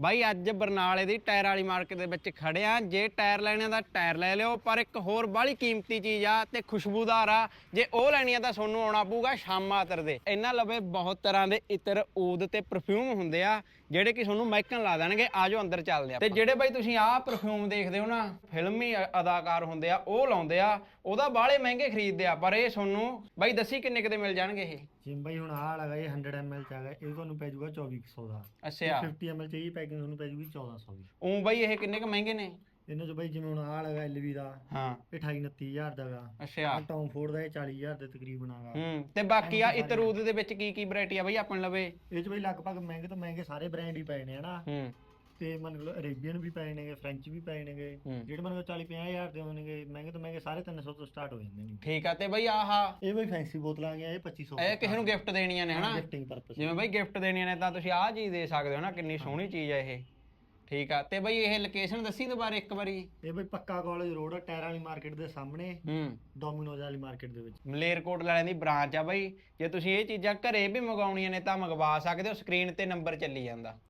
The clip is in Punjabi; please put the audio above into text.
ਬਾਈ ਅੱਜ ਬਰਨਾਲੇ ਦੀ ਟਾਇਰ ਵਾਲੀ ਮਾਰਕੀਟ ਦੇ ਵਿੱਚ ਖੜਿਆ ਜੇ ਟਾਇਰ ਲੈਣੇ ਦਾ ਟਾਇਰ ਲੈ ਲਿਓ ਪਰ ਇੱਕ ਹੋਰ ਬਾਹਲੀ ਕੀਮਤੀ ਚੀਜ਼ ਆ ਤੇ ਖੁਸ਼ਬੂਦਾਰ ਆ। ਜੇ ਉਹ ਲੈਣੀ ਆ ਤਾਂ ਤੁਹਾਨੂੰ ਆਉਣਾ ਪਊਗਾ ਸ਼ਾਮਾ ਅਤਰ ਦੇ। ਇਹਨਾਂ ਲਵੇ ਬਹੁਤ ਤਰ੍ਹਾਂ ਦੇ ਇਤਰ ਊਦ ਤੇ ਪਰਫਿਊਮ ਹੁੰਦੇ ਆ ਜਿਹੜੇ ਕਿ ਤੁਹਾਨੂੰ ਮਹਿਕਣ ਲਾ ਦੇਣਗੇ। ਆਜੋ ਅੰਦਰ ਚੱਲਦੇ ਆ ਤੇ ਜਿਹੜੇ ਬਾਈ ਤੁਸੀਂ ਆਹ ਪਰਫਿਊਮ ਦੇਖਦੇ ਹੋ ਨਾ ਫਿਲਮੀ ਅਦਾਕਾਰ ਹੁੰਦੇ ਆ ਉਹ ਲਾਉਂਦੇ ਆ। ਉਹਦਾ ਬਾਹਲੇ ਮਹਿੰਗੇ ਖਰੀਦਦੇ ਆ ਪਰ ਇਹ ਤੁਹਾਨੂੰ ਬਾਈ ਦੱਸੀ ਕਿੰਨੇ ਕਿਤੇ ਮਿਲ ਜਾਣਗੇ ਇਹ? ਜਿਮ ਬਾਈ ਹੁਣ ਆਹ ਲਗਾ ਇਹ 100 ml ਚ ਆ ਗਿਆ ਇਹ ਤੁਹਾਨੂੰ ਪੈ ਜਾਊਗਾ 2400 ਦਾ। ਅੱਛਾ। 50 ml ਚ ਇਹ ਪੈਕਿੰਗ ਤੁਹਾਨੂੰ ਪੈ ਜਾਊਗੀ 1400 ਦੀ। ਉਂ ਬਾਈ ਇਹ ਕਿੰਨੇ ਕ ਮਹਿੰਗੇ ਨੇ? ਇਹਨਾਂ ਚ ਬਾਈ ਜਿਵੇਂ ਹੁਣ ਆਹ ਲਗਾ LV ਦਾ ਹਾਂ। ਇਹ 28 29000 ਦਾ ਗਾ। ਅੱਛਾ। ਟੌਮ ਫੋਰਡ ਦਾ ਇਹ 40000 ਦੇ ਤਕਰੀਬਨ ਆਗਾ ਹੂੰ ਤੇ ਬਾਕੀ ਆ ਇਤਰੂਦ ਦੇ ਵਿੱਚ ਕੀ ਕੀ ਵੈਰਾਈਟੀ ਆ ਬਈ ਆਪਣ ਲਵੇ? ਇਹ ਚ ਬਾਈ ਲਗਭਗ ਮਹਿੰਗੇ ਤੋਂ ਮਹਿੰਗੇ ਸਾਰੇ ਬ੍ਰਾਂਡ ਹੀ ਪਏ ਨੇ ਹਨਾ। ਹੂੰ। ਤੇ ਮੰਨ ਲਓ ਅਰੇਬੀਅਨ ਵੀ ਪਏ ਨੇਗੇ ਫ੍ਰੈਂਚ ਵੀ ਨੇਗੇ ਹੂੰ। ਜਿਹੜੇ ਮੰਨ ਲਓ 40 50000 ਦੇ ਹੋਣਗੇ ਮਹਿੰਗੇ ਤੋਂ ਮਹਿੰਗੇ ਸਾਰੇ 300 ਤੋਂ ਸਟਾਰਟ ਹੋ ਜਾਂਦੇ ਨੇ। ਠੀਕ ਆ ਤੇ ਬਈ ਆਹ ਇਹ ਬਾਈ ਫੈਂਸੀ ਬੋਤਲਾਂ ਆ ਗਈਆਂ ਇਹ 2500 ਇਹ ਕਿਸੇ ਨੂੰ ਗਿਫਟ ਦੇਣੀਆਂ ਨੇ ਹਨਾ? ਗਿਫਟਿੰਗ ਪਰਪਸ ਜਿਵੇਂ ਬਈ ਗਿਫਟ ਦੇਣੀਆਂ ਨੇ ਤਾਂ ਤੁਸੀਂ ਆਹ ਚੀਜ਼ ਦੇ ਸਕਦੇ ਹੋ ਨਾ ਕਿੰਨੀ ਸੋਹਣੀ ਚੀਜ਼ ਆ ਇਹ। ਠੀਕ ਆ ਤੇ ਬਈ ਇਹ ਲੋਕੇਸ਼ਨ ਦੱਸੀ ਦੁਬਾਰਾ ਇੱਕ ਵਾਰੀ। ਇਹ ਬਾਈ ਪੱਕਾ ਕਾਲਜ ਰੋਡ ਟਾਇਰਾਂ ਵਾਲੀ ਮਾਰਕੀਟ ਦੇ ਸਾਹਮਣੇ ਹੂੰ। ਡੋਮਿਨੋਜ਼ ਵਾਲੀ ਮਾਰਕੀਟ ਦੇ ਵਿੱਚ। ਮਲੇਰਕੋਟ ਵਾਲਿਆਂ ਦੀ ਬ੍ਰਾਂਚ ਆ ਬਈ ਜੇ ਤੁਸੀਂ ਇਹ ਚੀਜ਼ਾਂ ਘਰੇ ਵੀ ਮੰਗਾਉਣੀਆਂ ਨੇ ਤਾਂ ਮੰਗਵਾ ਸਕਦੇ ਹੋ ਸਕਰੀਨ ਤੇ ਨੰਬਰ ਚੱਲੀ ਜਾਂਦਾ।